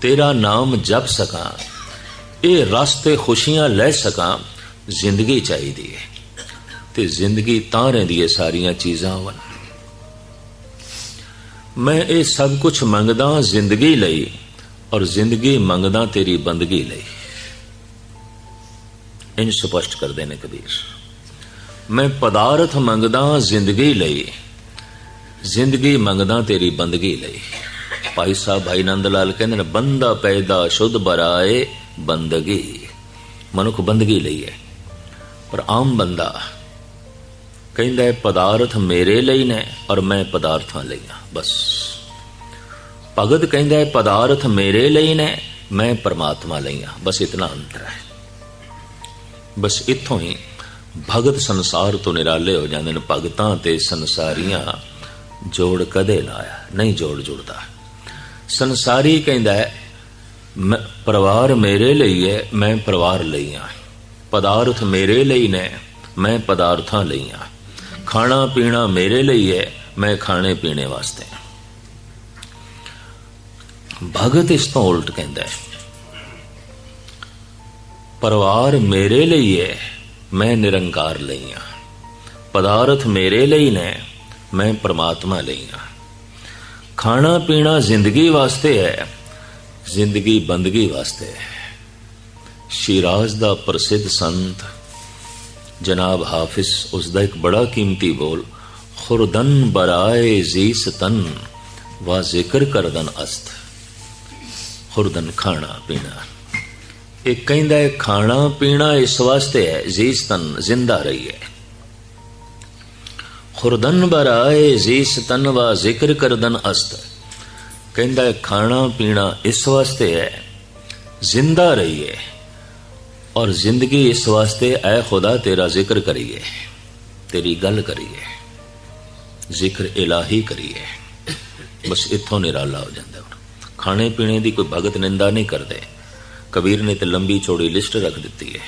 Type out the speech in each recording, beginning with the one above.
ਤੇਰਾ ਨਾਮ ਜਪ ਸਕਾਂ। ਇਹ ਰਸ ਤੇ ਖੁਸ਼ੀਆਂ ਲੈ ਸਕਾਂ, ਜ਼ਿੰਦਗੀ ਚਾਹੀਦੀ ਹੈ ਤੇ ਜ਼ਿੰਦਗੀ ਤਾਂ ਰਹਿੰਦੀ ਹੈ ਸਾਰੀਆਂ ਚੀਜ਼ਾਂ ਵੱਲ। ਮੈਂ ਇਹ ਸਭ ਕੁਝ ਮੰਗਦਾ ਜ਼ਿੰਦਗੀ ਲਈ, ਔਰ ਜ਼ਿੰਦਗੀ ਮੰਗਦਾ ਤੇਰੀ ਬੰਦਗੀ ਲਈ। ਇੰਜ ਸਪਸ਼ਟ ਕਰਦੇ ਨੇ ਕਬੀਰ। ਮੈਂ ਪਦਾਰਥ ਮੰਗਦਾ ਜ਼ਿੰਦਗੀ ਲਈ, ਜ਼ਿੰਦਗੀ ਮੰਗਦਾ ਤੇਰੀ ਬੰਦਗੀ ਲਈ। ਭਾਈ ਸਾਹਿਬ ਭਾਈ ਨੰਦ ਲਾਲ ਕਹਿੰਦੇ ਨੇ, ਬੰਦਾ ਪੈਦਾ ਸ਼ੁੱਧ ਬਰਾਏ ਬੰਦਗੀ। ਮਨੁੱਖ ਬੰਦਗੀ ਲਈ ਹੈ। ਪਰ ਆਮ ਬੰਦਾ ਕਹਿੰਦਾ ਹੈ, ਪਦਾਰਥ ਮੇਰੇ ਲਈ ਨੇ ਔਰ ਮੈਂ ਪਦਾਰਥਾਂ ਲਈ ਹਾਂ। ਬਸ। ਭਗਤ ਕਹਿੰਦਾ ਹੈ, ਪਦਾਰਥ ਮੇਰੇ ਲਈ ਨੇ, ਮੈਂ ਪਰਮਾਤਮਾ ਲਈ ਹਾਂ। ਬਸ ਇਤਨਾ ਅੰਤਰ ਹੈ। ਬਸ ਇੱਥੋਂ ਹੀ ਭਗਤ ਸੰਸਾਰ ਤੋਂ ਨਿਰਾਲੇ ਹੋ ਜਾਂਦੇ ਨੇ। ਭਗਤਾਂ ਤੇ ਸੰਸਾਰੀਆਂ ਜੋੜ ਕਦੇ ਨਾ ਆਇਆ, ਨਹੀਂ ਜੋੜ ਜੁੜਦਾ। ਸੰਸਾਰੀ ਕਹਿੰਦਾ ਹੈ ਪਰਿਵਾਰ ਮੇਰੇ ਲਈ ਹੈ, ਮੈਂ ਪਰਿਵਾਰ ਲਈ ਹਾਂ। ਪਦਾਰਥ ਮੇਰੇ ਲਈ ਨੇ, ਮੈਂ ਪਦਾਰਥਾਂ ਲਈ ਹਾਂ। ਖਾਣਾ ਪੀਣਾ ਮੇਰੇ ਲਈ ਹੈ, ਮੈਂ ਖਾਣੇ ਪੀਣੇ ਵਾਸਤੇ ਭਗਤ ਇਸ ਤੋਂ ਉਲਟ ਕਹਿੰਦਾ ਹੈ, ਪਰਿਵਾਰ ਮੇਰੇ ਲਈ ਹੈ, ਮੈਂ ਨਿਰੰਕਾਰ ਲਈ ਆ ਪਦਾਰਥ ਮੇਰੇ ਲਈ ਨੇ, ਮੈਂ ਪਰਮਾਤਮਾ ਲਈ ਹਾਂ। ਖਾਣਾ ਪੀਣਾ ਜ਼ਿੰਦਗੀ ਵਾਸਤੇ ਹੈ, ਜ਼ਿੰਦਗੀ ਬੰਦਗੀ ਵਾਸਤੇ ਹੈ। ਸ਼ਿਰਾਜ਼ ਦਾ ਪ੍ਰਸਿੱਧ ਸੰਤ ਜਨਾਬ ਹਾਫਿਜ਼, ਉਸ ਦਾ ਇੱਕ ਬੜਾ ਕੀਮਤੀ ਬੋਲ, ਖੁਰਦਨ ਬਰਾਏ ਜ਼ੀਸ ਤਨ ਵਾ ਜ਼ਿਕਰ ਕਰਦਨ ਅਸਤ। ਖੁਰਦਨ ਖਾਣਾ ਪੀਣਾ। ਇਹ ਕਹਿੰਦਾ ਹੈ, ਖਾਣਾ ਪੀਣਾ ਇਸ ਵਾਸਤੇ ਹੈ ਜ਼ੀਸਤਨ ਜ਼ਿੰਦਾ ਰਹੀ ਹੈ ਖੁਰਦਨ ਬਰਾਏ ਜ਼ੀਸ ਤਨ ਵਾ ਜ਼ਿਕਰ ਕਰਦਨ ਅਸਤ ਕਹਿੰਦਾ ਹੈ ਖਾਣਾ ਪੀਣਾ ਇਸ ਵਾਸਤੇ ਹੈ ਜ਼ਿੰਦਾ ਰਹੀਏ ਔਰ ਜ਼ਿੰਦਗੀ ਇਸ ਵਾਸਤੇ ਐ ਖੁਦਾ ਤੇਰਾ ਜ਼ਿਕਰ ਕਰੀਏ ਤੇਰੀ ਗੱਲ ਕਰੀਏ ਜ਼ਿਕਰ ਇਲਾਹੀ ਕਰੀਏ ਬਸ ਇੱਥੋਂ ਨਿਰਾਲਾ ਹੋ ਜਾਂਦਾ ਖਾਣੇ ਪੀਣੇ ਦੀ ਕੋਈ ਭਗਤ ਨਿੰਦਾ ਨਹੀਂ ਕਰਦੇ ਕਬੀਰ ਨੇ ਤੇ ਲੰਬੀ ਚੌੜੀ ਲਿਸਟ ਰੱਖ ਦਿੱਤੀ ਹੈ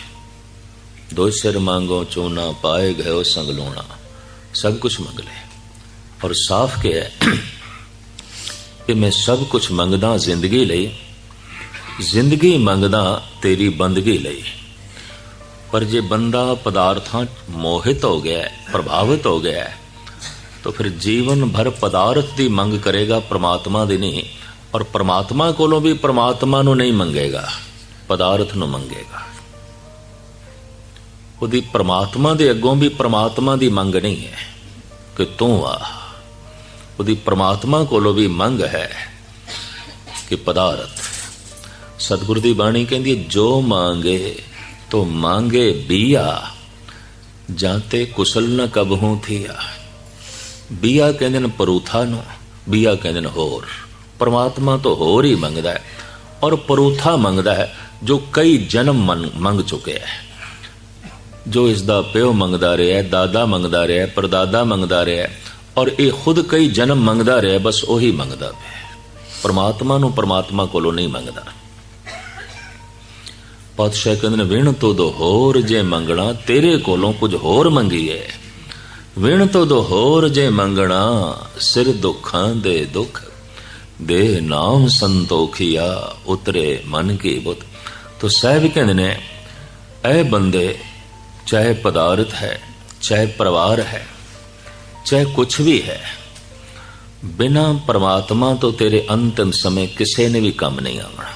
ਦੋ ਸਿਰ ਮੰਗੋ ਚੋਨਾ ਪਾਏ ਗਇਓ ਸੰਗ ਲੋਣਾ ਸਭ ਕੁਝ ਮੰਗ ਲੈ ਔਰ ਸਾਫ਼ ਕਿਹਾ ਕਿ ਮੈਂ ਸਭ ਕੁਝ ਮੰਗਦਾ ਜ਼ਿੰਦਗੀ ਲਈ ਜ਼ਿੰਦਗੀ ਮੰਗਦਾ ਤੇਰੀ ਬੰਦਗੀ ਲਈ ਪਰ ਜੇ ਬੰਦਾ ਪਦਾਰਥਾਂ 'ਚ ਮੋਹਿਤ ਹੋ ਗਿਆ ਪ੍ਰਭਾਵਿਤ ਹੋ ਗਿਆ ਤਾਂ ਫਿਰ ਜੀਵਨ ਭਰ ਪਦਾਰਥ ਦੀ ਮੰਗ ਕਰੇਗਾ ਪ੍ਰਮਾਤਮਾ ਦੀ ਨਹੀਂ ਔਰ ਪ੍ਰਮਾਤਮਾ ਕੋਲੋਂ ਵੀ ਪ੍ਰਮਾਤਮਾ ਨੂੰ ਨਹੀਂ ਮੰਗੇਗਾ ਪਦਾਰਥ ਨੂੰ ਮੰਗੇਗਾ ਉਹਦੀ ਪ੍ਰਮਾਤਮਾ ਦੇ ਅੱਗੋਂ ਵੀ ਪ੍ਰਮਾਤਮਾ ਦੀ ਮੰਗ ਨਹੀਂ ਹੈ ਕਿ ਤੂੰ ਆ। ਉਹਦੀ ਪ੍ਰਮਾਤਮਾ ਕੋਲੋਂ ਵੀ ਮੰਗ ਹੈ ਕਿ ਪਦਾਰਥ। ਸਤਿਗੁਰ ਦੀ ਬਾਣੀ ਕਹਿੰਦੀ ਹੈ, ਜੋ ਮੰਗੇ ਤੋ ਮੰਗੇ ਬੀਆ ਜਾਂ ਜਾਂਤੇ ਕੁਸਲ ਨ ਕਬਹੂ ਥੀਆ। ਬੀਆ ਕਹਿੰਦੇ ਨੇ ਪਰੂਥਾ ਨੂੰ ਬੀਆ ਕਹਿੰਦੇ ਨੇ ਹੋਰ। ਪਰਮਾਤਮਾ ਤੋਂ ਹੋਰ ਹੀ ਮੰਗਦਾ ਹੈ। ਔਰ ਪਰੂਥਾ ਮੰਗਦਾ ਹੈ ਜੋ ਕਈ ਜਨਮ ਮੰਨ- ਮੰਗ ਚੁੱਕਿਆ ਹੈ। ਜੋ ਇਸ ਦਾ ਪਿਓ ਮੰਗਦਾ ਰਿਹਾ, ਦਾਦਾ ਮੰਗਦਾ ਰਿਹਾ ਹੈ ਪਰਦਾਦਾ ਮੰਗਦਾ ਰਿਹਾ ਔਰ ਇਹ ਖੁਦ ਕਈ ਜਨਮ ਮੰਗਦਾ ਰਿਹਾ, ਬਸ ਉਹੀ ਮੰਗਦਾ ਪਿਆ। ਪਰਮਾਤਮਾ ਨੂੰ ਪਰਮਾਤਮਾ ਕੋਲੋਂ ਨਹੀਂ ਮੰਗਦਾ। ਪਾਤਸ਼ਾਹ ਕਹਿੰਦੇ ਨੇ, ਵਿਣ ਤੋਂ ਦੋ ਹੋਰ ਜੇ ਮੰਗਣਾ, ਤੇਰੇ ਕੋਲੋਂ ਕੁਝ ਹੋਰ ਮੰਗੀਏ। ਵਿਣ ਤੋਂ ਦੋ ਹੋਰ ਜੇ ਮੰਗਣਾ, ਸਿਰ ਦੁੱਖਾਂ ਦੇ ਦੁੱਖ। ਦੇ ਨਾਮ ਸੰਤੋਖਿਆ, ਉਤਰੇ ਮਨ ਕੀ ਬੁੱਧ ਤੋ ਸਾਹਿਬ ਕਹਿੰਦੇ ਨੇ, ਐ ਬੰਦੇ ਚਾਹੇ ਪਦਾਰਥ ਹੈ ਚਾਹੇ ਪਰਿਵਾਰ ਹੈ ਚਾਹੇ ਕੁਝ ਵੀ ਹੈ ਬਿਨਾ ਪਰਮਾਤਮਾ ਤੋਂ ਤੇਰੇ ਅੰਤਿਮ ਸਮੇਂ ਕਿਸੇ ਨੇ ਵੀ ਕੰਮ ਨਹੀਂ ਆਉਣਾ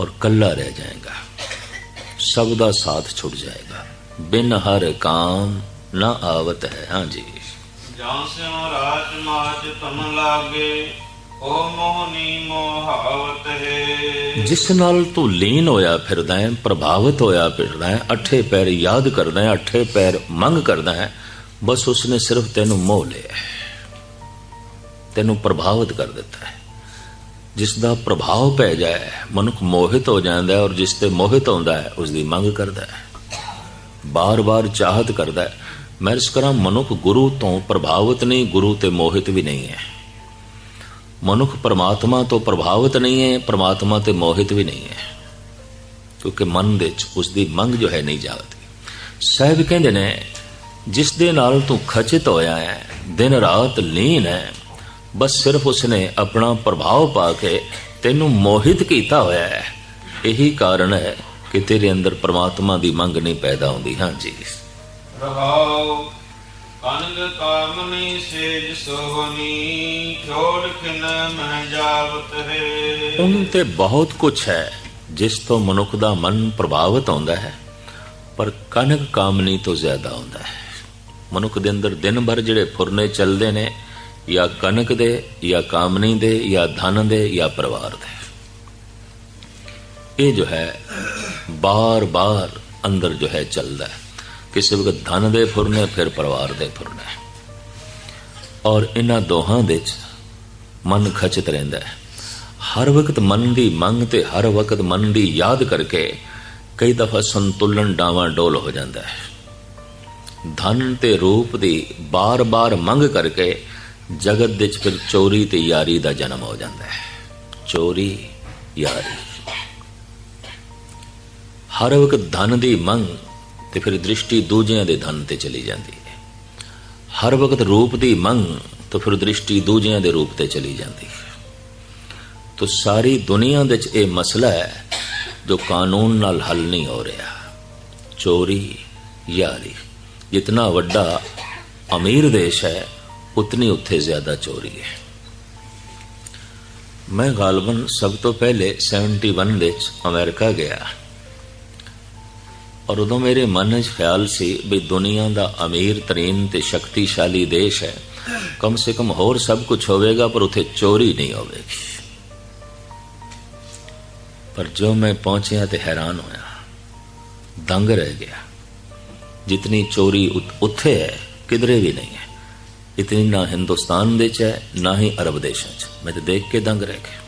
ਔਰ ਕੱਲਾ ਰਹਿ ਜਾਏਗਾ ਸਭ ਦਾ ਸਾਥ ਛੁੱਟ ਜਾਏਗਾ ਬਿਨ ਹਰ ਕਾਮ ਨਾ ਆਵਤ ਹੈ ਹਾਂਜੀ ਜਾਂ ਸਿਉ ਰਾਜ ਮਾਜ ਤਮ ਲਾਗੇ ਓ ਮੋਹਨੀ ਮੋਹਾਵਤ ਹੈ। ਜਿਸ ਨਾਲ ਤੂੰ ਲੀਨ ਹੋਇਆ ਫਿਰਦਾ ਹੈ, ਪ੍ਰਭਾਵਿਤ ਹੋਇਆ ਫਿਰਦਾ ਹੈ, ਅਠੇ ਪੈਰ ਯਾਦ ਕਰਦਾ ਹੈ, ਅਠੇ ਪੈਰ ਮੰਗ ਕਰਦਾ ਹੈ, ਬਸ ਉਸਨੇ ਸਿਰਫ ਤੈਨੂੰ ਮੋਹ ਲਿਆ ਤੈਨੂੰ ਪ੍ਰਭਾਵਿਤ ਕਰ ਦਿੱਤਾ ਹੈ। ਜਿਸ ਦਾ ਪ੍ਰਭਾਵ ਪੈ ਜਾਏ, ਮਨੁੱਖ ਮੋਹਿਤ ਹੋ ਜਾਂਦਾ ਹੈ ਔਰ ਜਿਸ ਤੇ ਮੋਹਿਤ ਹੁੰਦਾ ਹੈ ਉਸ ਦੀ ਮੰਗ ਕਰਦਾ ਹੈ। ਬਾਰ-ਬਾਰ ਚਾਹਤ ਕਰਦਾ ਹੈ। ਮੈਂ ਇਸ ਕਰਾਂ ਮਨੁੱਖ ਗੁਰੂ ਤੋਂ ਪ੍ਰਭਾਵਿਤ ਨਹੀਂ, ਗੁਰੂ ਤੇ ਮੋਹਿਤ ਵੀ ਨਹੀਂ ਹੈ। ਮਨੁੱਖ ਪਰਮਾਤਮਾ ਤੋਂ ਪ੍ਰਭਾਵਿਤ ਨਹੀਂ ਹੈ, ਪਰਮਾਤਮਾ ਤੇ ਮੋਹਿਤ ਵੀ ਨਹੀਂ ਹੈ। ਕਿਉਂਕਿ ਮਨ ਵਿੱਚ ਉਸ ਦੀ ਮੰਗ ਜੋ ਹੈ ਨਹੀਂ ਜਾਗਦੀ। ਸਾਹਿਬ ਕਹਿੰਦੇ ਨੇ, ਜਿਸ ਦੇ ਨਾਲ ਤੂੰ ਖਚਿਤ ਹੋਇਆ ਹੈ, ਦਿਨ ਰਾਤ ਲੀਨ ਹੈ, ਬਸ ਸਿਰਫ ਉਸਨੇ ਆਪਣਾ ਪ੍ਰਭਾਵ ਪਾ ਕੇ ਤੈਨੂੰ ਮੋਹਿਤ ਕੀਤਾ ਹੋਇਆ ਹੈ। ਇਹੀ ਕਾਰਨ ਹੈ ਕਿ ਤੇਰੇ ਅੰਦਰ ਪ੍ਰਮਾਤਮਾ ਦੀ ਮੰਗ ਨਹੀਂ ਪੈਦਾ ਹੁੰਦੀ। ਹਾਂਜੀ। ਰਹਾਉ ਕਨਗ ਕਾਮਨੀ ਸੇਜ ਸੋਹਨੀ ਛੋੜ ਖਿਨ ਮਹਿ ਜਾਵਤ ਹੈ। ਉਹਨਾਂ ਤੇ ਬਹੁਤ ਕੁਝ ਹੈ, ਜਿਸ ਤੋਂ ਮਨੁੱਖ ਦਾ ਮਨ ਪ੍ਰਭਾਵਿਤ ਹੁੰਦਾ ਹੈ, ਪਰ ਕਨਕ ਕਾਮਨੀ ਤੋਂ ਜ਼ਿਆਦਾ ਹੁੰਦਾ ਹੈ। ਮਨੁੱਖ ਦੇ ਅੰਦਰ ਦਿਨ ਭਰ ਜਿਹੜੇ ਫੁਰਨੇ ਚੱਲਦੇ ਨੇ, ਜਾਂ ਕਨਕ ਦੇ, ਜਾਂ ਕਾਮਨੀ ਦੇ, ਜਾਂ ਧਨ ਦੇ, ਜਾਂ ਪਰਿਵਾਰ ਦੇ। ਇਹ ਜੋ ਹੈ, ਬਾਰ-ਬਾਰ ਅੰਦਰ ਜੋ ਹੈ ਚੱਲਦਾ ਹੈ। ਕਿਸੇ ਵਕਤ ਧਨ ਦੇ ਫੁਰਨੇ, ਫਿਰ ਪਰਿਵਾਰ ਦੇ ਫੁਰਨੇ। ਔਰ ਇਹਨਾਂ ਦੋਹਾਂ ਦੇ ਵਿੱਚ ਮਨ ਖਚਿਤ ਰਹਿੰਦਾ ਹੈ। ਹਰ ਵਕਤ ਮਨ ਦੀ ਮੰਗ ਤੇ ਹਰ ਵਕਤ ਮਨ ਦੀ ਯਾਦ ਕਰਕੇ ਕਈ ਦਫਾ ਸੰਤੁਲਨ ਡਾਵਾਂ ਡੋਲ ਹੋ ਜਾਂਦਾ ਹੈ। ਧਨ ਤੇ ਰੂਪ ਦੀ ਬਾਰ-ਬਾਰ ਮੰਗ ਕਰਕੇ ਜਗਤ ਦੇ ਵਿੱਚ ਫਿਰ ਚੋਰੀ ਤੇ ਯਾਰੀ ਦਾ ਜਨਮ ਹੋ ਜਾਂਦਾ ਹੈ। ਚੋਰੀ, ਯਾਰੀ। ਹਰ ਵਕਤ ਧਨ ਦੀ ਮੰਗ ਤੇ ਫਿਰ ਦ੍ਰਿਸ਼ਟੀ ਦੂਜਿਆਂ ਦੇ ਧਨ ਤੇ ਚਲੀ ਜਾਂਦੀ ਹੈ। ਹਰ ਵਕਤ ਰੂਪ ਦੀ ਮੰਗ ਤਾਂ ਫਿਰ ਦ੍ਰਿਸ਼ਟੀ ਦੂਜਿਆਂ ਦੇ ਰੂਪ ਤੇ ਚਲੀ ਜਾਂਦੀ ਹੈ। ਤੋ ਸਾਰੀ ਦੁਨੀਆ ਦੇ ਵਿੱਚ ਇਹ ਮਸਲਾ ਹੈ ਜੋ ਕਾਨੂੰਨ ਨਾਲ ਹੱਲ ਨਹੀਂ ਹੋ ਰਿਹਾ। ਚੋਰੀ, ਯਾਰੀ, ਜਿਤਨਾ ਵੱਡਾ ਅਮੀਰ ਦੇਸ਼ ਹੈ, ਉਤਨੀ ਉੱਥੇ ਜ਼ਿਆਦਾ ਚੋਰੀ ਹੈ। ਮੈਂ ਗਾਲਬਨ ਸਭ ਤੋਂ ਪਹਿਲੇ 71 ਦੇ ਵਿੱਚ ਅਮਰੀਕਾ ਗਿਆ। ਔਰ ਉਦੋਂ ਮੇਰੇ ਮਨ 'ਚ ਖਿਆਲ ਸੀ ਵੀ ਦੁਨੀਆ ਦਾ ਅਮੀਰ, ਤਰੀਨ ਤੇ ਸ਼ਕਤੀਸ਼ਾਲੀ ਦੇਸ਼ ਹੈ। ਕਮ ਸੇ ਕਮ ਹੋਰ ਸਭ ਕੁਝ ਹੋਵੇਗਾ, ਪਰ ਉੱਥੇ ਚੋਰੀ ਨਹੀਂ ਹੋਵੇਗੀ। ਪਰ ਜੋ ਮੈਂ ਪਹੁੰਚਿਆ ਤੇ ਹੈਰਾਨ ਹੋਇਆ। ਦੰਗ ਰਹਿ ਗਿਆ। ਜਿਤਨੀ ਚੋਰੀ ਉੱਥੇ ਹੈ, ਕਿਧਰੇ ਵੀ ਨਹੀਂ ਹੈ। ਇਤਨੀ ਨਾ ਹਿੰਦੁਸਤਾਨ ਦੇ ਚ ਹੈ, ਨਾ ਹੀ ਅਰਬ ਦੇਸ਼ਾਂ ਚ। ਮੈਂ ਤੇ ਦੇਖ ਕੇ ਦੰਗ ਰਹਿ ਗਿਆ।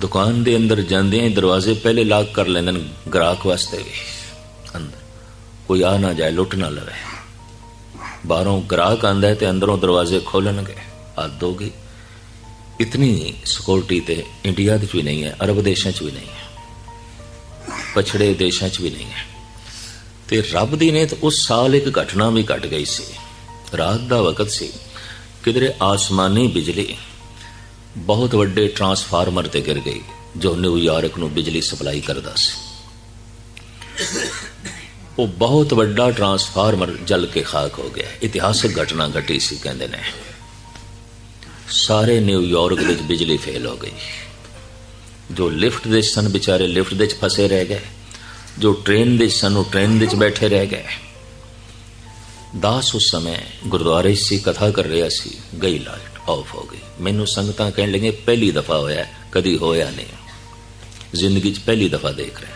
ਦੁਕਾਨ ਦੇ ਅੰਦਰ ਜਾਂਦੇ ਹੀ ਦਰਵਾਜ਼ੇ ਪਹਿਲੇ ਲਾਕ ਕਰ ਲੈਂਦੇ ਨੇ ਗ੍ਰਾਹਕ ਵਾਸਤੇ ਵੀ। ਅੰਦਰ ਕੋਈ ਆ ਨਾ ਜਾਏ, ਲੁੱਟ ਨਾ ਲਵੇ। ਬਾਹਰੋਂ ਗ੍ਰਾਹਕ ਆਂਦਾ ਹੈ ਤੇ ਅੰਦਰੋਂ ਦਰਵਾਜ਼ੇ ਖੋਲਣਗੇ। ਹੱਦ ਹੋ ਗਈ ਇਤਨੀ ਸਿਕਿਉਰਿਟੀ ਤੇ ਇੰਡੀਆ 'ਚ ਵੀ ਨਹੀਂ ਹੈ, ਅਰਬ ਦੇਸ਼ਾਂ 'ਚ ਵੀ ਨਹੀਂ ਹੈ, ਪਛੜੇ ਦੇਸ਼ਾਂ 'ਚ ਵੀ ਨਹੀਂ ਹੈ। ਤੇ ਰੱਬ ਦੀ ਨੇ ਉਸ ਸਾਲ ਇੱਕ ਘਟਨਾ ਵੀ ਘਟ ਗਈ ਸੀ। ਰਾਤ ਦਾ ਵਕਤ ਸੀ। ਕਿਧਰੇ ਆਸਮਾਨੀ ਬਿਜਲੀ ਬਹੁਤ ਵੱਡੇ ਟਰਾਂਸਫਾਰਮਰ ਤੇ ਗਿਰ ਗਈ, ਜੋ ਨਿਊਯਾਰਕ ਨੂੰ ਬਿਜਲੀ ਸਪਲਾਈ ਕਰਦਾ ਸੀ। ਉਹ ਬਹੁਤ ਵੱਡਾ ਟਰਾਂਸਫਾਰਮਰ ਜਲ ਕੇ ਖਾਕ ਹੋ ਗਿਆ। ਇਤਿਹਾਸਕ ਘਟਨਾ ਘਟੀ ਸੀ, ਕਹਿੰਦੇ ਨੇ। ਸਾਰੇ ਨਿਊਯਾਰਕ ਵਿੱਚ ਬਿਜਲੀ ਫੇਲ ਹੋ ਗਈ। ਜੋ ਲਿਫਟ ਦੇ ਸਨ ਵਿਚਾਰੇ ਲਿਫਟ ਦੇ ਚ ਫਸੇ ਰਹਿ ਗਏ। ਜੋ ਟ੍ਰੇਨ ਦੇ ਸਨ, ਉਹ ਟ੍ਰੇਨ ਦੇ ਚ ਬੈਠੇ ਰਹਿ ਗਏ। ਦਾਸ ਉਸ ਸਮੇਂ ਗੁਰਦੁਆਰੇ ਸੀ, ਕਥਾ ਕਰ ਰਿਹਾ ਸੀ, ਗਈ ਲਾਲ ਆਫ ਹੋ ਗਈ। ਮੈਨੂੰ ਸੰਗਤਾਂ ਕਹਿਣ ਲੱਗੇ ਪਹਿਲੀ ਦਫਾ ਹੋਇਆ, ਕਦੀ ਹੋਇਆ ਨਹੀਂ। ਜ਼ਿੰਦਗੀ 'ਚ ਪਹਿਲੀ ਦਫਾ ਦੇਖ ਰਹੇ।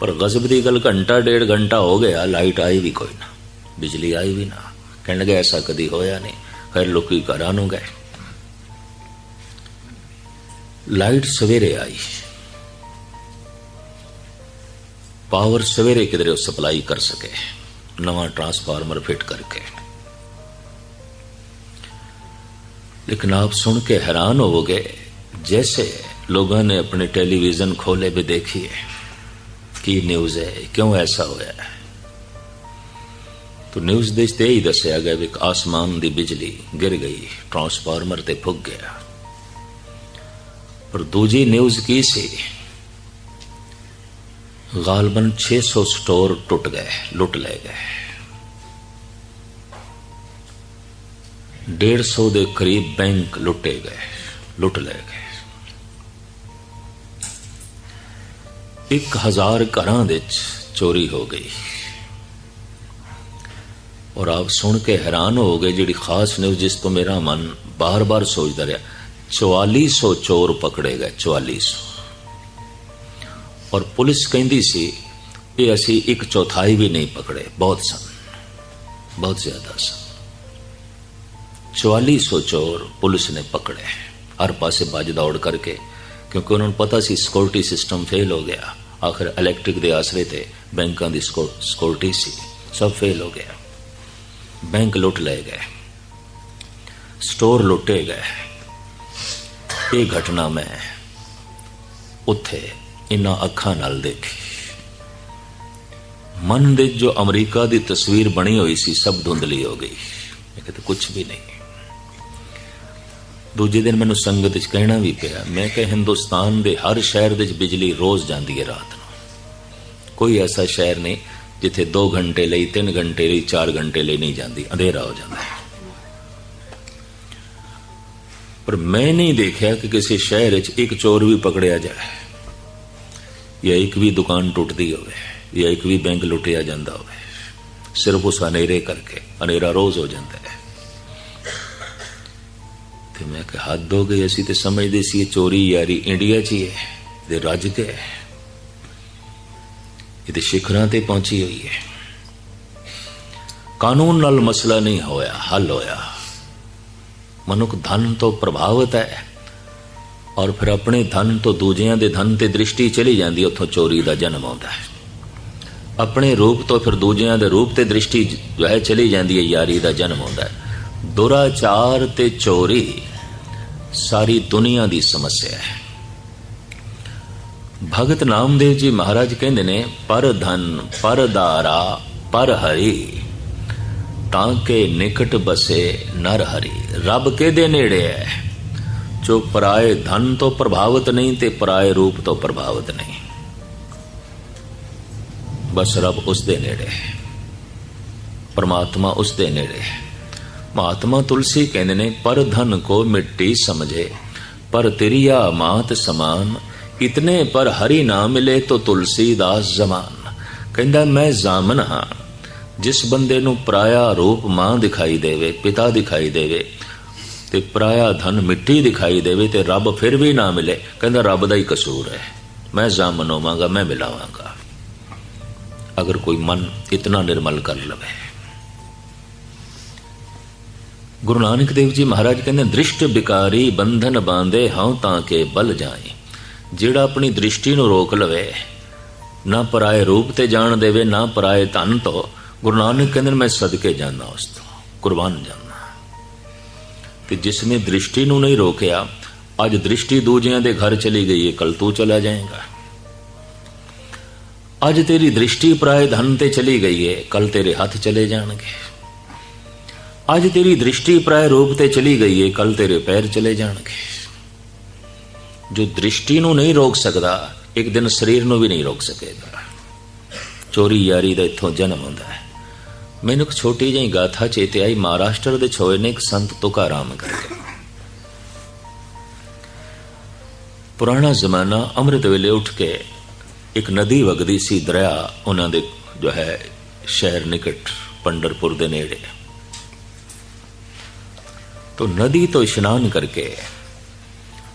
ਪਰ ਗਜ਼ਬ ਦੀ ਗੱਲ ਘੰਟਾ, ਡੇਢ ਘੰਟਾ ਹੋ ਗਿਆ, ਲਾਈਟ ਆਈ ਵੀ ਕੋਈ ਨਾ। ਬਿਜਲੀ ਆਈ ਵੀ ਨਾ। ਕਹਿਣ ਲੱਗੇ, ਐਸਾ ਕਦੀ ਹੋਇਆ ਨਹੀਂ। ਫਿਰ ਲੋਕੀ ਘਰਾਂ ਨੂੰ ਗਏ। ਲਾਈਟ ਸਵੇਰੇ ਆਈ। ਪਾਵਰ ਸਵੇਰੇ ਕਿਧਰੇ ਉਹ ਸਪਲਾਈ ਕਰ ਸਕੇ। ਨਵਾਂ ਟਰਾਂਸਫਾਰਮਰ ਫਿੱਟ ਕਰਕੇ। लेकिन आप सुन के हैरान हो गए जैसे लोगों ने अपने टेलीविज़न खोले भी देखिए की न्यूज़ है? क्यों ऐसा होया है? तो न्यूज़ देखते ही दसिया गया एक आसमान की बिजली गिर गई, ट्रांसफार्मर ते फुक गया। पर दूजी न्यूज़ की सी? गालबन 600 स्टोर टूट गए, लुट ले गए। ਲੁੱਟ ਲਏ ਗਏ 150 ਦੇ ਕਰੀਬ ਬੈਂਕ ਲੁੱਟੇ ਗਏ ਲੁੱਟ ਲਏ ਗਏ 1000 ਘਰਾਂ ਦੇ ਵਿੱਚ ਚੋਰੀ ਹੋ ਗਈ ਔਰ ਆਪ ਸੁਣ ਕੇ ਹੈਰਾਨ ਹੋ ਗਏ ਜਿਹੜੀ ਖਾਸ ਨਿਊਜ਼ ਜਿਸ ਤੋਂ ਮੇਰਾ ਮਨ ਬਾਰ-ਬਾਰ ਸੋਚਦਾ ਰਿਹਾ 4400 ਚੋਰ ਪਕੜੇ ਗਏ 4400 ਔਰ ਪੁਲਿਸ ਕਹਿੰਦੀ ਸੀ ਇਹ ਅਸੀਂ ਇੱਕ ਚੌਥਾਈ ਵੀ ਨਹੀਂ ਪਕੜੇ ਬਹੁਤ ਸਨ ਬਹੁਤ ਜ਼ਿਆਦਾ ਸਨ 4400 ਚੋਰ ਪੁਲਿਸ ਨੇ ਪਕੜੇ ਹਰ ਪਾਸੇ ਭੱਜ ਦੌੜ ਕਰਕੇ ਕਿਉਂਕਿ ਉਹਨਾਂ ਨੂੰ ਪਤਾ ਸੀ ਸਿਕਿਉਰਿਟੀ ਸਿਸਟਮ ਫੇਲ ਹੋ ਗਿਆ ਆਖਰ ਇਲੈਕਟ੍ਰਿਕ ਦੇ ਆਸਰੇ ਤੇ ਬੈਂਕਾਂ ਦੀ ਸਿਕਿਉਰਿਟੀ ਸੀ ਸਭ ਫੇਲ ਹੋ ਗਿਆ ਬੈਂਕ ਲੁੱਟ ਲਏ ਗਏ ਸਟੋਰ ਲੁੱਟੇ ਗਏ ਇਹ ਘਟਨਾ ਮੈਂ ਉੱਥੇ ਇਨ੍ਹਾਂ ਅੱਖਾਂ ਨਾਲ ਦੇਖੀ ਮਨ ਦੇ ਜੋ ਅਮਰੀਕਾ ਦੀ ਤਸਵੀਰ ਬਣੀ ਹੋਈ ਸੀ ਸਭ ਧੁੰਦਲੀ ਹੋ ਗਈ ਮੈਂ ਕਿਹਾ ਕੁਝ ਵੀ ਨਹੀਂ ਦੂਜੇ ਦਿਨ ਮੈਨੂੰ ਸੰਗਤ 'ਚ ਕਹਿਣਾ ਵੀ ਪਿਆ, ਮੈਂ ਕਿ ਹਿੰਦੁਸਤਾਨ ਦੇ ਹਰ ਸ਼ਹਿਰ ਦੇ ਵਿੱਚ ਬਿਜਲੀ ਰੋਜ਼ ਜਾਂਦੀ ਹੈ ਰਾਤ ਨੂੰ। ਕੋਈ ਐਸਾ ਸ਼ਹਿਰ ਨਹੀਂ ਜਿੱਥੇ 2 ਘੰਟੇ ਲਈ 3 ਘੰਟੇ ਲਈ 4 ਘੰਟੇ ਲਈ ਨਹੀਂ ਜਾਂਦੀ, ਅੰਧੇਰਾ ਹੋ ਜਾਂਦਾ ਪਰ ਮੈਂ ਨਹੀਂ ਦੇਖਿਆ ਕਿ ਕਿਸੇ ਸ਼ਹਿਰ ਵਿੱਚ ਇੱਕ ਚੋਰ ਵੀ ਪਕੜਿਆ ਜਾਏ। ਜਾਂ ਇੱਕ ਵੀ ਦੁਕਾਨ ਟੁੱਟਦੀ ਹੋਵੇ, ਜਾਂ ਇੱਕ ਵੀ ਬੈਂਕ ਲੁੱਟਿਆ ਜਾਂਦਾ ਹੋਵੇ। ਸਿਰਫ ਉਸ ਹਨੇਰੇ ਕਰਕੇ, ਹਨੇਰਾ ਰੋਜ਼ ਹੋ ਜਾਂਦਾ ਹੈ। ਤੇ ਮੈਂ ਕਿ ਹੱਦ ਹੋ ਗਈ ਅਸੀਂ ਤੇ ਸਮਝਦੇ ਸੀ ਇਹ ਚੋਰੀ ਯਾਰੀ ਇੰਡੀਆ 'ਚ ਹੀ ਹੈ ਤੇ ਰੱਜ ਕੇ ਹੈ। ਇਹ ਤੇ ਸਿਖਰਾਂ ਤੇ ਪਹੁੰਚੀ ਹੋਈ ਹੈ ਕਾਨੂੰਨ ਨਾਲ ਮਸਲਾ ਨਹੀਂ ਹੋਇਆ ਹੱਲ ਹੋਇਆ ਮਨੁੱਖ ਧਨ ਤੋਂ ਪ੍ਰਭਾਵਿਤ ਹੈ ਔਰ ਫਿਰ ਆਪਣੇ ਧਨ ਤੋਂ ਦੂਜਿਆਂ ਦੇ ਧਨ ਤੇ ਦ੍ਰਿਸ਼ਟੀ ਚਲੀ ਜਾਂਦੀ ਉੱਥੋਂ ਚੋਰੀ ਦਾ ਜਨਮ ਆਉਂਦਾ ਹੈ ਆਪਣੇ ਰੂਪ ਤੋਂ ਫਿਰ ਦੂਜਿਆਂ ਦੇ ਰੂਪ ਤੇ ਦ੍ਰਿਸ਼ਟੀ ਜੋ ਹੈ ਚਲੀ ਜਾਂਦੀ ਹੈ ਯਾਰੀ ਦਾ ਜਨਮ ਆਉਂਦਾ ਹੈ ਦੁਰਾਚਾਰ ਤੇ ਚੋਰੀ ਸਾਰੀ ਦੁਨੀਆ ਦੀ ਸਮੱਸਿਆ ਹੈ ਭਗਤ ਨਾਮਦੇਵ ਜੀ ਮਹਾਰਾਜ ਕਹਿੰਦੇ ਨੇ ਪਰ ਧਨ ਪਰ ਦਾਰਾ ਪਰ ਹਰੀ ਤਾਂ ਕਿ ਨਿਕਟ ਬਸੇ ਨਰ ਹਰੀ ਰੱਬ ਕਿਹਦੇ ਨੇੜੇ ਹੈ ਜੋ ਪਰਾਏ ਧਨ ਤੋਂ ਪ੍ਰਭਾਵਿਤ ਨਹੀਂ ਤੇ ਪਰਾਏ ਰੂਪ ਤੋਂ ਪ੍ਰਭਾਵਿਤ ਨਹੀਂ ਬਸ ਰੱਬ ਉਸ ਦੇ ਨੇੜੇ ਹੈ ਪਰਮਾਤਮਾ ਉਸ ਦੇ ਨੇੜੇ ਹੈ ਮਹਾਤਮਾ ਤੁਲਸੀ ਕਹਿੰਦੇ ਨੇ, ਪਰ ਧਨ ਕੋ ਮਿੱਟੀ ਸਮਝੇ, ਪਰ ਤੇਰੀਆ ਮਾਤ ਸਮਾਨ, ਇਤਨੇ ਪਰ ਹਰੀ ਨਾ ਮਿਲੇ ਤੋ ਤੁਲਸੀ ਦਾਸ ਜ਼ਮਾਨ। ਕਹਿੰਦਾ, ਮੈਂ ਜਾਮਨ ਹਾਂ, ਜਿਸ ਬੰਦੇ ਨੂੰ ਪਰਾਇਆ ਰੂਪ ਮਾਂ ਦਿਖਾਈ ਦੇਵੇ, ਪਿਤਾ ਦਿਖਾਈ ਦੇਵੇ, ਤੇ ਪਰਾਇਆ ਧਨ ਮਿੱਟੀ ਦਿਖਾਈ ਦੇਵੇ ਤੇ ਰੱਬ ਫਿਰ ਵੀ ਨਾ ਮਿਲੇ। ਕਹਿੰਦਾ, ਰੱਬ ਦਾ ਹੀ ਕਸੂਰ ਹੈ। ਮੈਂ ਜਾਮਨ ਹੋਵਾਂਗਾ, ਮੈਂ ਮਿਲਾਵਾਂਗਾ। ਅਗਰ ਕੋਈ ਮਨ ਇਤਨਾ ਨਿਰਮਲ ਕਰ ਲਵੇ ਗੁਰੂ ਨਾਨਕ ਦੇਵ ਜੀ ਮਹਾਰਾਜ ਕਹਿੰਦੇ ਦ੍ਰਿਸ਼ਟ ਬਿਕਾਰੀ ਬੰਧਨ ਬਾਂਦੇ ਹਉ ਤਾਂ ਕੇ ਬਲ ਜਾਏ ਜਿਹੜਾ ਆਪਣੀ ਦ੍ਰਿਸ਼ਟੀ ਨੂੰ ਰੋਕ ਲਵੇ ਨਾ ਪਰਾਏ ਰੂਪ ਤੇ ਜਾਣ ਦੇਵੇ ਨਾ ਪਰਾਏ ਧਨ ਤੋਂ ਗੁਰੂ ਨਾਨਕ ਕਹਿੰਦੇ ਨੇ, ਮੈਂ ਸਦਕੇ ਜਾਂਦਾ ਉਸ ਤੋਂ ਕੁਰਬਾਨ ਜਾਂਦਾ ਤੇ ਜਿਸ ਨੇ ਦ੍ਰਿਸ਼ਟੀ ਨੂੰ ਨਹੀਂ ਰੋਕਿਆ ਅੱਜ ਦ੍ਰਿਸ਼ਟੀ ਦੂਜਿਆਂ ਦੇ ਘਰ ਚਲੀ ਗਈ ਹੈ ਕੱਲ ਤੂੰ ਚਲਾ ਜਾਏਗਾ ਅੱਜ ਤੇਰੀ ਦ੍ਰਿਸ਼ਟੀ ਪਰਾਏ ਧਨ ਤੇ ਚਲੀ ਗਈ ਹੈ ਕੱਲ ਤੇਰੇ ਹੱਥ ਚਲੇ ਜਾਣਗੇ ਅੱਜ ਤੇਰੀ ਦ੍ਰਿਸ਼ਟੀ ਪ੍ਰਾਇ ਰੂਪ ਤੇ ਚਲੀ ਗਈ ਏ ਕੱਲ ਤੇਰੇ ਪੈਰ ਚਲੇ ਜਾਣਗੇ। ਜੋ ਦ੍ਰਿਸ਼ਟੀ ਨੂੰ ਨਹੀਂ ਰੋਕ ਸਕਦਾ, ਇੱਕ ਦਿਨ ਸਰੀਰ ਨੂੰ ਵੀ ਨਹੀਂ ਰੋਕ ਸਕੇਗਾ। ਚੋਰੀ ਯਾਰੀ ਦਾ ਇੱਥੋਂ ਜਨਮ ਹੁੰਦਾ ਹੈ। ਮੈਨੂੰ ਇੱਕ ਛੋਟੀ ਜਿਹੀ ਗਾਥਾ ਚੇਤੇ ਆਈ ਮਹਾਰਾਸ਼ਟਰ ਦੇ ਛੋਏ ਨੇ ਇੱਕ ਸੰਤ ਤੁਕਾਰਾਮ ਕਰਕੇ। ਪੁਰਾਣਾ ਜ਼ਮਾਨਾ ਅੰਮ੍ਰਿਤ ਵੇਲੇ ਉੱਠ ਕੇ ਇੱਕ ਨਦੀ ਵਗਦੀ ਸੀ ਦਰਿਆ, ਉਹਨਾਂ ਦੇ ਜੋ ਹੈ ਸ਼ਹਿਰ ਨਿਕਟ ਪੰਡਰਪੁਰ ਦੇ ਨੇੜੇ। तो नदी तो इशनान करके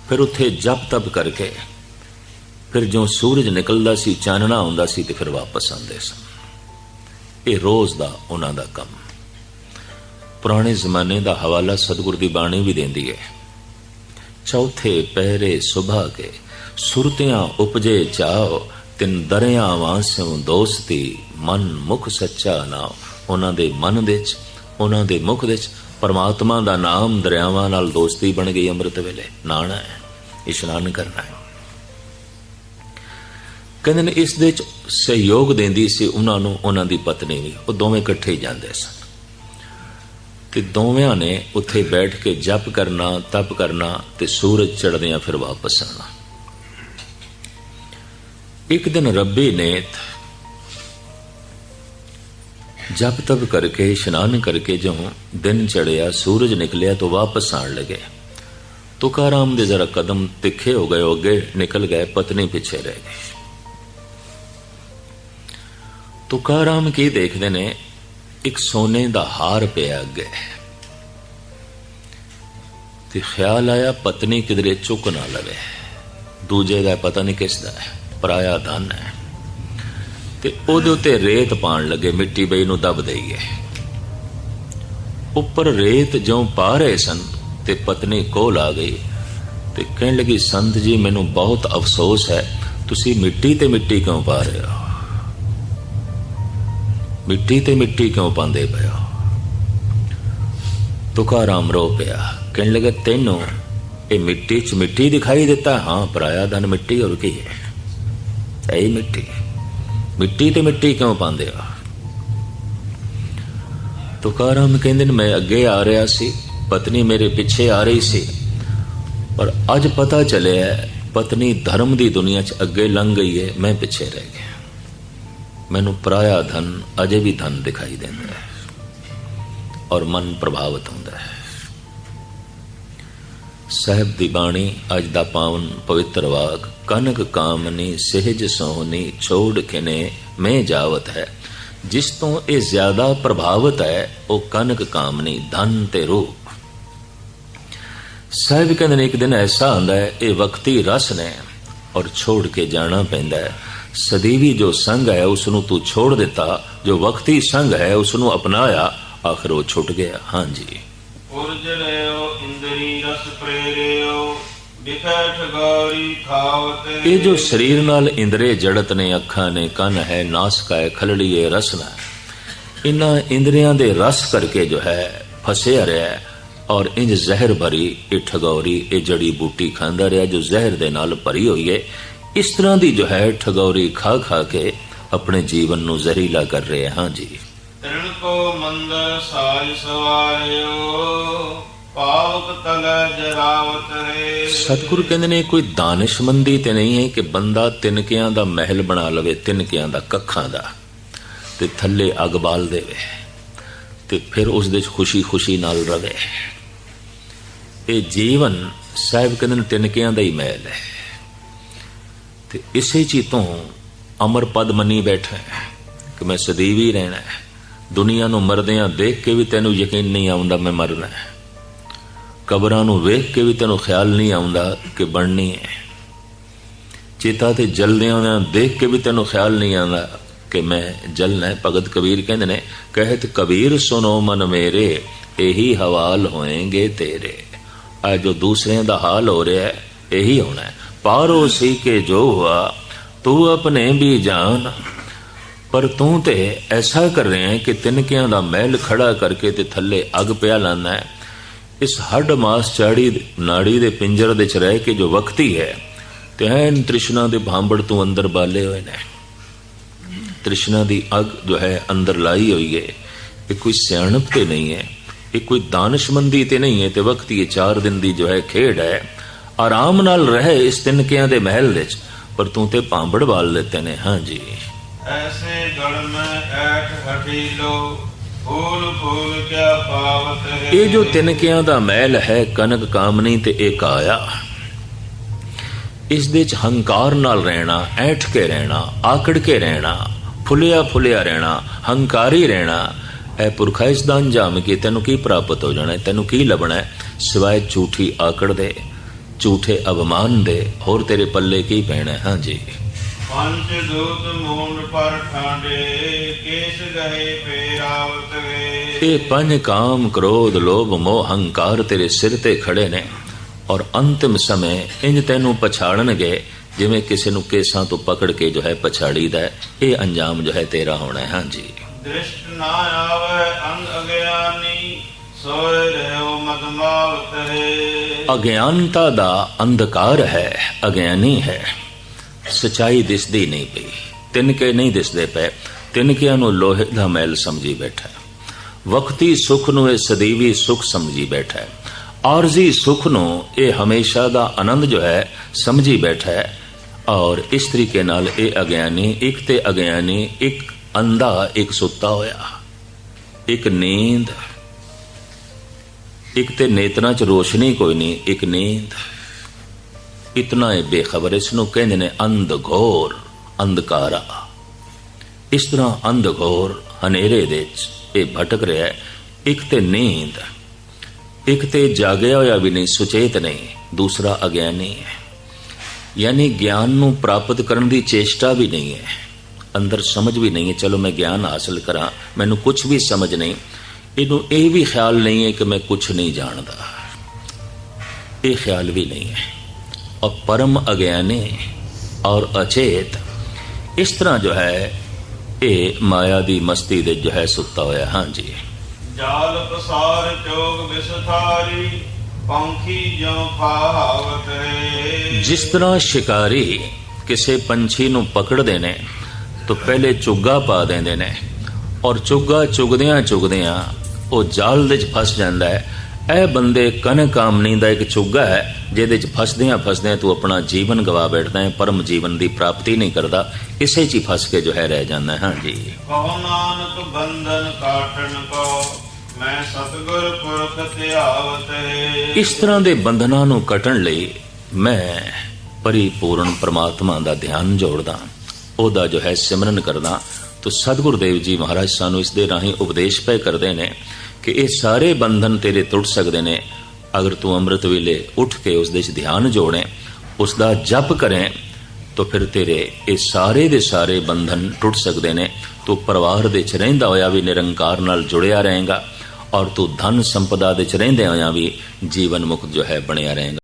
ਫਿਰ ਉੱਥੇ ਜਪ ਤਪ ਕਰਕੇ ਫਿਰ ਜੋ ਸੂਰਜ ਨਿਕਲਦਾ ਸੀ ਚਾਨਣਾ ਹੁੰਦਾ ਸੀ ਤੇ ਫਿਰ ਵਾਪਸ ਆਉਂਦੇ ਸਨ ਇਹ ਰੋਜ਼ ਦਾ ਉਹਨਾਂ ਦਾ ਕੰਮ ਪੁਰਾਣੇ ਜ਼ਮਾਨੇ ਦਾ ਹਵਾਲਾ ਸਤਿਗੁਰ ਦੀ ਬਾਣੀ ਵੀ ਦਿੰਦੀ ਹੈ ਚੌਥੇ ਪਹਿਰੇ ਸੁਭਾ ਕੇ ਸੁਰਤਿਆਂ ਉਪਜੇ ਚਾਓ ਤਿੰਨ ਦਰਿਆ ਵਾਸਿਓ ਦੋਸਤੀ ਮਨ ਮੁਖ ਸੱਚਾ ਨਾ ਉਹਨਾਂ ਦੇ ਮਨ ਦੇ ਵਿੱਚ ਉਹਨਾਂ ਦੇ ਮੁਖ ਦੇ ਵਿੱਚ ਪਰਮਾਤਮਾ ਦਾ ਨਾਮ ਦਰਿਆਵਾਂ ਨਾਲ ਦੋਸਤੀ ਬਣ ਗਈ ਅੰਮ੍ਰਿਤ ਵੇਲੇ। ਨਾਣਾ ਹੈ, ਇਸ਼ਨਾਨ ਕਰਨਾ ਹੈ। ਕਹਿੰਦੇ ਨੇ ਇਸ ਦੇ ਵਿੱਚ ਸਹਿਯੋਗ ਦਿੰਦੀ ਸੀ ਉਹਨਾਂ ਨੂੰ, ਉਹਨਾਂ ਦੀ ਪਤਨੀ ਵੀ। ਉਹ ਦੋਵੇਂ ਇਕੱਠੇ ਹੀ ਜਾਂਦੇ ਸਨ। ਤੇ ਦੋਵਿਆਂ ਨੇ ਉੱਥੇ ਬੈਠ ਕੇ ਜਪ ਕਰਨਾ, ਤਪ ਕਰਨਾ ਤੇ ਸੂਰਜ ਚੜ੍ਹਦਿਆਂ ਫਿਰ ਵਾਪਸ ਆਣਾ ਇੱਕ ਦਿਨ ਰੱਬੀ ਨੇ ਜਪ ਤਪ ਕਰਕੇ, ਇਸ਼ਨਾਨ ਕਰਕੇ ਜਦੋਂ ਦਿਨ ਚੜਿਆ ਸੂਰਜ ਨਿਕਲਿਆ ਤਾਂ ਵਾਪਸ ਆਣ ਲੱਗੇ। ਤੁਕਾਰਾਮ ਦੇ ਜ਼ਰਾ ਕਦਮ ਤਿੱਖੇ ਹੋ ਗਏ ਅੱਗੇ ਨਿਕਲ ਗਏ, ਪਤਨੀ ਪਿੱਛੇ ਰਹਿ ਗਏ ਤੁਕਾਰਾਮ ਕੀ ਦੇਖਦੇ ਨੇ? ਇੱਕ ਸੋਨੇ ਦਾ ਹਾਰ ਪਿਆ ਅੱਗੇ। ਤੇ ਖਿਆਲ ਆਇਆ ਪਤਨੀ ਕਿਧਰੇ ਚੁੱਕ ਨਾ ਲਵੇ। ਦੂਜੇ ਦਾ ਪਤਾ ਨਹੀਂ ਕਿਸ ਦਾ ਹੈ, ਪਰਾਇਆ ਧਨ ਹੈ। ਤੇ ਉਹਦੇ ਉੱਤੇ ਰੇਤ ਪਾਣ ਲੱਗੇ, ਮਿੱਟੀ ਬਈ ਨੂੰ ਦਬ ਦਈਏ। ਉੱਪਰ ਰੇਤ ਜਿਉਂ ਪਾ ਰਹੇ ਸਨ ਤੇ ਪਤਨੀ ਕੋਲ ਆ ਗਈ ਤੇ ਕਹਿਣ ਲੱਗੀ, ਸੰਤ ਜੀ, ਮੈਨੂੰ ਬਹੁਤ ਅਫਸੋਸ ਹੈ, ਤੁਸੀਂ ਮਿੱਟੀ ਤੇ ਮਿੱਟੀ ਕਿਉਂ ਪਾ ਰਹੇ ਹੋ? ਮਿੱਟੀ ਤੇ ਮਿੱਟੀ ਕਿਉਂ ਪਾਉਂਦੇ ਪਏ ਹੋ? ਤੁਕਾਰਾਮ ਰੋ ਪਿਆ। ਕਹਿਣ ਲੱਗਾ, ਤੈਨੂੰ ਇਹ ਮਿੱਟੀ ਚ ਮਿੱਟੀ ਦਿਖਾਈ ਦਿੱਤਾ? ਹਾਂ, ਪਰਾਇਆ ਧਨ ਮਿੱਟੀ, ਹੋਰ ਕੀ ਹੈ? ਇਹ ਮਿੱਟੀ ਮਿੱਟੀ ਤੇ ਮਿੱਟੀ ਕਿਉਂ ਪਾਉਂਦੇ ਆ? ਤੁਕਾਰਾਮ ਕਹਿੰਦੇ ਨੇ, ਮੈਂ ਅੱਗੇ ਆ ਰਿਹਾ ਸੀ, ਪਤਨੀ ਮੇਰੇ ਪਿੱਛੇ ਆ ਰਹੀ ਸੀ, ਪਰ ਅੱਜ ਪਤਾ ਚੱਲਿਆ ਪਤਨੀ ਧਰਮ ਦੀ ਦੁਨੀਆ 'ਚ ਅੱਗੇ ਲੰਘ ਗਈ ਹੈ, ਮੈਂ ਪਿੱਛੇ ਰਹਿ ਗਿਆ। ਮੈਨੂੰ ਪਰਾਇਆ ਧਨ ਅਜੇ ਵੀ ਧਨ ਦਿਖਾਈ ਦਿੰਦਾ ਹੈ ਔਰ ਮਨ ਪ੍ਰਭਾਵਿਤ ਹੁੰਦਾ ਹੈ। ਸਾਹਿਬ ਦੀ ਬਾਣੀ, ਅੱਜ ਦਾ ਪਾਵਨ ਪਵਿੱਤਰ ਵਾਕ ਕਨਕ ਕਾਮਨੀ, ਸਹਿਜ ਸੋਹਣੀ ਛੋੜ ਕਿਨੇ, ਮੈਂ ਜਾਵਤ ਹੈ। ਜਿਸ ਤੋਂ ਇਹ ਜ਼ਿਆਦਾ ਪ੍ਰਭਾਵਿਤ ਹੈ, ਉਹ ਕਨਕ ਕਾਮਨੀ, ਧਨ ਤੇ ਰੂਪ। ਸਾਹਿਬ ਕਹਿੰਦੇ ਨੇ, ਇੱਕ ਦਿਨ ਐਸਾ ਆਂਦਾ ਹੈ, ਇਹ ਵਕਤੀ ਰਸ ਨੇ ਔਰ ਛੋੜ ਕੇ ਜਾਣਾ ਪੈਂਦਾ ਹੈ। ਸਦੀਵੀ ਜੋ ਸੰਗ ਹੈ ਉਸ ਨੂੰ ਤੂੰ ਛੋੜ ਦਿੱਤਾ। ਜੋ ਵਕਤੀ ਸੰਗ ਹੈ ਉਸ ਨੂੰ ਅਪਣਾਇਆ। ਆਖਰ ਉਹ ਛੁੱਟ ਗਿਆ। ਹਾਂਜੀ। ਉਰਜ ਇੰਦਰੀ ਰਸ ਪ੍ਰੇਰਿਓ ਇਹ ਜੋ ਸਰੀਰ ਨਾਲ ਇੰਦਰੇ ਜੜਤ ਨੇ ਅੱਖਾਂ ਨੇ ਕੰਨ ਹੈ ਨਾਸਕਾ ਹੈ ਖਲੜੀ ਹੈ ਰਸਨਾ ਇਨ੍ਹਾਂ ਇੰਦਰੀਆਂ ਦੇ ਰਸ ਕਰਕੇ ਜੋ ਹੈ ਫਸਿਆ ਰਿਹਾ ਔਰ ਇੰਜ ਜ਼ਹਿਰ ਭਰੀ ਇਹ ਠਗੌਰੀ ਇਹ ਜੜੀ ਬੂਟੀ ਖਾਂਦਾ ਰਿਹਾ ਜੋ ਜ਼ਹਿਰ ਦੇ ਨਾਲ ਭਰੀ ਹੋਈ ਹੈ ਇਸ ਤਰ੍ਹਾਂ ਦੀ ਜੋ ਹੈ ਠਗੌਰੀ ਖਾ ਖਾ ਕੇ ਆਪਣੇ ਜੀਵਨ ਨੂੰ ਜ਼ਹਿਰੀਲਾ ਕਰ ਰਹੇ ਹਾਂ ਜੀ। ਤ੍ਰਿਣ ਕੋ ਮੰਦਰ ਸਾਜ ਸਵਾਰਿਓ। ਪਾਵਕ ਤਲ ਜਰਾਵਤ ਹੈ। ਸਤਿਗੁਰੂ ਕਹਿੰਦੇ ਨੇ, ਕੋਈ ਦਾਨਿਸ਼ਮੰਦੀ ਤੇ ਨਹੀਂ ਹੈ ਕਿ ਬੰਦਾ ਤਿੰਨਕਿਆਂ ਦਾ ਮਹਿਲ ਬਣਾ ਲਵੇ, ਤਿੰਨਕਿਆਂ ਦਾ ਕੱਖਾਂ ਦਾ, ਤੇ ਥੱਲੇ ਅੱਗ ਬਾਲ ਦੇਵੇ, ਤੇ ਫਿਰ ਉਸ ਦੇ ਖੁਸ਼ੀ-ਖੁਸ਼ੀ ਨਾਲ ਰਵੇ। ਇਹ ਜੀਵਨ ਸਾਹਿਬ ਕਹਿੰਦੇ ਨੇ, ਤਿਨਕਿਆਂ ਦਾ ਹੀ ਮਹਿਲ ਹੈ। ਤੇ ਇਸੇ ਚੀ ਤੋਂ ਅਮਰ ਪਦ ਮੰਨੀ ਬੈਠਾ ਕਿ ਮੈਂ ਸਦੀਵ ਹੀ ਰਹਿਣਾ ਹੈ। ਦੁਨੀਆ ਨੂੰ ਮਰਦਿਆਂ ਦੇਖ ਕੇ ਵੀ ਤੈਨੂੰ ਯਕੀਨ ਨਹੀਂ ਆਉਂਦਾ, ਮੈਂ ਮਰਨਾ ਹੈ। ਕਬਰਾਂ ਨੂੰ ਵੇਖ ਕੇ ਵੀ ਤੈਨੂੰ ਖਿਆਲ ਨਹੀਂ ਆਉਂਦਾ ਕਿ ਬਣਨੀ ਹੈ। ਚੇਤਾ ਤੇ ਜਲਦਿਆਂ ਨੂੰ ਦੇਖ ਕੇ ਵੀ ਤੈਨੂੰ ਖਿਆਲ ਨਹੀਂ ਆਉਂਦਾ ਕਿ ਮੈਂ ਜਲਣਾ ਭਗਤ ਕਬੀਰ ਕਹਿੰਦੇ ਨੇ, ਕਹਿਤ ਕਬੀਰ ਸੁਨੋ ਮਨ ਮੇਰੇ, ਇਹੀ ਹਵਾਲ ਹੋਏਗੇ ਤੇਰੇ। ਆ ਜੋ ਦੂਸਰਿਆਂ ਦਾ ਹਾਲ ਹੋ ਰਿਹਾ ਹੈ, ਇਹੀ ਹੋਣਾ ਹੈ। ਪਾਰੋ ਸੀ ਕੇ ਜੋ ਹੁਆ, ਤੂੰ ਆਪਣੇ ਵੀ ਜਾਨ। ਪਰ ਤੂੰ ਤੇ ਐਸਾ ਕਰ ਰਿਹਾ ਹੈ ਕਿ ਤਿਨਕਿਆਂ ਦਾ ਮਹਿਲ ਖੜਾ ਕਰਕੇ ਤੇ ਥੱਲੇ ਅੱਗ ਪਿਆ ਲਾਣਾ ਹੈ। ਇਸ ਹੱਡ ਮਾਸ ਚਾੜੀ ਨਾੜੀ ਦੇ ਪਿੰਜਰ ਦੇ ਚ ਰਹਿ ਕੇ ਜੋ ਵਕਤੀ ਹੈ ਤੇ ਐਨ ਤ੍ਰਿਸ਼ਨਾ ਦੇ ਭਾਂਬੜ ਤੋਂ ਅੰਦਰ ਬਾਲੇ ਹੋਏ ਨੇ। ਤ੍ਰਿਸ਼ਨਾ ਦੀ ਅਗ ਜੋ ਹੈ ਅੰਦਰ ਲਾਈ ਹੋਈ ਹੈ, ਇਹ ਕੋਈ ਸਿਆਣਪ ਤੇ ਨਹੀਂ ਹੈ, ਇਹ ਕੋਈ ਦਾਨਸ਼ਮੰਦੀ ਤੇ ਨਹੀਂ ਹੈ, ਤੇ ਵਕਤੀ ਇਹ 4 ਦਿਨ ਦੀ ਜੋ ਹੈ ਖੇਡ ਹੈ। ਆਰਾਮ ਨਾਲ ਰਹੇ ਇਸ ਤਿੰਨਕਿਆਂ ਦੇ ਮਹਿਲ ਵਿੱਚ, ਪਰ ਤੂੰ ਤੇ ਭਾਂਬੜ ਬਾਲ ਲੈਤੇ ਨੇ ਹਾਂਜੀ ਐਸੇ ਗੜ ਮੈਂ ਐਠ ਹਟੀਲੋ ਫੂਲ ਫੂਲ ਕਿਆ ਪਾਵਤ ਹੈ। ਇਹ ਜੋ ਤਿਨਕਿਆਂ ਦਾ ਮਹਿਲ ਹੈ, ਕਨਕ ਕਾਮਨੀ ਤੇ ਇਹ ਕਾਇਆ ਇਸ ਦੇ ਚ ਹੰਕਾਰ ਨਾਲ ਰਹਿਣਾ, ਐਠ ਕੇ ਰਹਿਣਾ, ਆਕੜ ਕੇ ਰਹਿਣਾ, ਫੁੱਲਿਆ ਫੁੱਲਿਆ ਰਹਿਣਾ, ਹੰਕਾਰੀ ਰਹਿਣਾ। ਇਹ ਪੁਰਖਾ ਇਸ ਦਾ ਅੰਜਾਮ ਕੀ ਤੈਨੂੰ ਕੀ ਪ੍ਰਾਪਤ ਹੋ ਜਾਣਾ, ਤੈਨੂੰ ਕੀ ਲੱਭਣਾ ਸਿਵਾਏ ਝੂਠੀ ਆਕੜ ਦੇ, ਝੂਠੇ ਅਵਮਾਨ ਦੇ, ਹੋਰ ਤੇਰੇ ਪੱਲੇ ਕੀ ਪੈਣਾ ਹਾਂਜੀ ਪੰਜ ਦੂਤ ਮੂੰਡ ਪਰ ਠਾਂਡੇ ਕੇਸ ਗਏ ਫੇਰਾਵਤ ਹੈ ਇਹ ਪੰਜ ਕਾਮ ਕ੍ਰੋਧ ਲੋਭ ਮੋਹ ਹੰਕਾਰ ਤੇਰੇ ਸਿਰ ਤੇ ਖੜੇ ਨੇ ਔਰ ਅੰਤਿਮ ਸਮੇਂ ਇੰਜ ਤੈਨੂੰ ਪਛਾੜਨਗੇ ਜਿਵੇਂ ਕਿਸੇ ਨੂੰ ਕੇਸਾਂ ਤੋਂ ਪਕੜ ਕੇ ਜੋ ਹੈ ਪਛਾੜੀਦਾ ਇਹ ਅੰਜਾਮ ਜੋ ਹੈ ਤੇਰਾ ਹੋਣਾ ਹੈ। ਹਾਂਜੀ। ਦ੍ਰਿਸ਼ਟ ਨਾ ਆਵੇ ਅੰਧ ਅਗਿਆਨੀ ਸੋਏ ਰਹਿਓ ਮਦਮਾਵਤ ਹੈ ਅਗਿਆਨਤਾ ਦਾ ਅੰਧਕਾਰ ਹੈ ਅਗਿਆਨੀ ਹੈ। ਸਚਾਈ ਦਿਸਦੀ ਨਹੀਂ ਪਈ। ਤਿੰਨਕੇ ਨਹੀਂ ਦਿਸਦੇ ਪਏ। ਤਿੰਨਕਿਆਂ ਨੂੰ ਲੋਹੇ ਦਾ ਮੈਲ ਸਮਝੀ ਬੈਠਾ ਵਕਤੀ ਸੁਖ ਨੂੰ ਇਹ ਸਦੀਵੀ ਸੁਖ ਸਮਝੀ ਬੈਠਾ ਹੈ। ਆਰਜ਼ੀ ਸੁਖ ਨੂੰ ਇਹ ਹਮੇਸ਼ਾ ਦਾ ਆਨੰਦ ਜੋ ਹੈ, ਸਮਝੀ ਬੈਠਾ ਹੈ। ਔਰ ਇਸ ਤਰੀਕੇ ਨਾਲ ਇਹ ਅਗਿਆਨੀ, ਇੱਕ ਤੇ ਅਗਿਆਨੀ, ਇੱਕ ਅੰਧਾ, ਇੱਕ ਸੁੱਤਾ ਹੋਇਆ। ਇੱਕ ਨੀਂਦ। ਇੱਕ ਤੇ ਨੇਤਰਾਂ 'ਚ ਰੋਸ਼ਨੀ ਕੋਈ ਨਹੀਂ, ਇੱਕ ਨੀਂਦ। ਇਤਨਾ ਹੈ ਬੇਖਬਰ ਇਸ ਨੂੰ ਕਹਿੰਦੇ ਨੇ ਅੰਧ ਘੋਰ ਅੰਧਕਾਰਾ ਇਸ ਤਰ੍ਹਾਂ ਅੰਧ ਘੋਰ ਹਨੇਰੇ ਦੇ ਵਿੱਚ ਇਹ ਭਟਕ ਰਿਹਾ ਹੈ ਇੱਕ ਤੇ ਨੀਂਦ ਇੱਕ ਤੇ ਜਾਗਿਆ ਹੋਇਆ ਵੀ ਨਹੀਂ ਸੁਚੇਤ ਨਹੀਂ ਦੂਸਰਾ ਅਗਿਆਨੀ ਹੈ ਯਾਨੀ ਗਿਆਨ ਨੂੰ ਪ੍ਰਾਪਤ ਕਰਨ ਦੀ ਚੇਸ਼ਟਾ ਵੀ ਨਹੀਂ ਹੈ ਅੰਦਰ ਸਮਝ ਵੀ ਨਹੀਂ ਹੈ ਚਲੋ ਮੈਂ ਗਿਆਨ ਹਾਸਲ ਕਰਾਂ ਮੈਨੂੰ ਕੁਝ ਵੀ ਸਮਝ ਨਹੀਂ ਇਹਨੂੰ ਇਹ ਵੀ ਖਿਆਲ ਨਹੀਂ ਹੈ ਕਿ ਮੈਂ ਕੁਝ ਨਹੀਂ ਜਾਣਦਾ ਇਹ ਖਿਆਲ ਵੀ ਨਹੀਂ ਹੈ और परम अज्ञानी और अचेत ਇਸ ਤਰ੍ਹਾਂ ਜੋ ਹੈ ਇਹ ਮਾਇਆ ਦੀ ਮਸਤੀ ਦੇ ਜੋ ਹੈ ਸੁੱਤਾ ਹੋਇਆ ਹਾਂਜੀ ਜਾਲ ਪਸਾਰ ਚੋਗ ਵਿਸਥਾਰੀ ਪੰਖੀ ਜਿਉ ਫਾਵਤ ਹੈ ਜਿਸ ਤਰ੍ਹਾਂ ਸ਼ਿਕਾਰੀ ਕਿਸੇ ਪੰਛੀ ਨੂੰ ਪਕੜਦੇ ਨੇ ਤਾਂ ਪਹਿਲੇ ਚੁੱਗਾ ਪਾ ਦਿੰਦੇ ਨੇ ਔਰ ਚੁੱਗਾ ਚੁਗਦਿਆਂ ਚੁਗਦਿਆਂ ਉਹ ਜਾਲ ਦੇ ਵਿੱਚ ਫਸ ਜਾਂਦਾ ਹੈ ਇਹ ਬੰਦੇ ਕਨ ਕਾਮਨੀ ਦਾ ਇੱਕ ਚੁੱਗਾ ਹੈ ਜਿਹਦੇ ਚ ਫਸਦਿਆਂ ਫਸਦਿਆਂ ਤੂੰ ਆਪਣਾ ਜੀਵਨ ਗਵਾ ਬੈਠਦਾ ਹੈ ਪਰਮ ਜੀਵਨ ਦੀ ਪ੍ਰਾਪਤੀ ਨਹੀਂ ਕਰਦਾ ਇਸੇ ਚ ਹੀ ਫਸ ਕੇ ਜੋ ਹੈ ਰਹਿ ਜਾਂਦਾ ਹੈ। ਹਾਂਜੀ। ਕਹੋ ਨਾਨਕ ਬੰਧਨ ਕਾਟਣ ਕੋ ਮੈਂ ਸਤਗੁਰ ਪੁਰਖ ਧਿਆਵਤ। ਇਸ ਤਰ੍ਹਾਂ ਦੇ ਬੰਧਨਾਂ ਨੂੰ ਕੱਟਣ ਲਈ ਮੈਂ ਪਰਿਪੂਰਨ ਪ੍ਰਮਾਤਮਾ ਦਾ ਧਿਆਨ ਜੋੜਦਾ ਉਹਦਾ ਜੋ ਹੈ ਸਿਮਰਨ ਕਰਦਾ ਤੋ ਸਤਿਗੁਰਦੇਵ ਜੀ ਮਹਾਰਾਜ ਸਾਨੂੰ ਇਸ ਦੇ ਰਾਹੀਂ ਉਪਦੇਸ਼ ਪਏ ਕਰਦੇ ਨੇ ਕਿ ਇਹ ਸਾਰੇ ਬੰਧਨ ਤੇਰੇ ਟੁੱਟ ਸਕਦੇ ਨੇ। ਅਗਰ ਤੂੰ ਅੰਮ੍ਰਿਤ ਵੇਲੇ ਉੱਠ ਕੇ ਉਸ ਦੇ ਚ ਧਿਆਨ ਜੋੜੇ ਉਸ ਦਾ ਜਪ ਕਰੇ, ਤਾਂ ਫਿਰ ਤੇਰੇ ਇਹ ਸਾਰੇ ਦੇ ਸਾਰੇ ਬੰਧਨ ਟੁੱਟ ਸਕਦੇ ਨੇ। ਤੂੰ ਪਰਿਵਾਰ ਦੇ ਚ ਰਹਿੰਦਾ ਹੋਇਆ ਵੀ ਨਿਰੰਕਾਰ ਨਾਲ ਜੁੜਿਆ ਰਹੇਗਾ ਔਰ ਤੂੰ ਧਨ ਸੰਪਦਾ ਦੇ ਚ ਰਹਿੰਦੇ ਹੋਇਆ ਵੀ ਜੀਵਨ ਮੁਕਤ ਜੋ ਹੈ ਬਣਿਆ ਰਹੇਗਾ।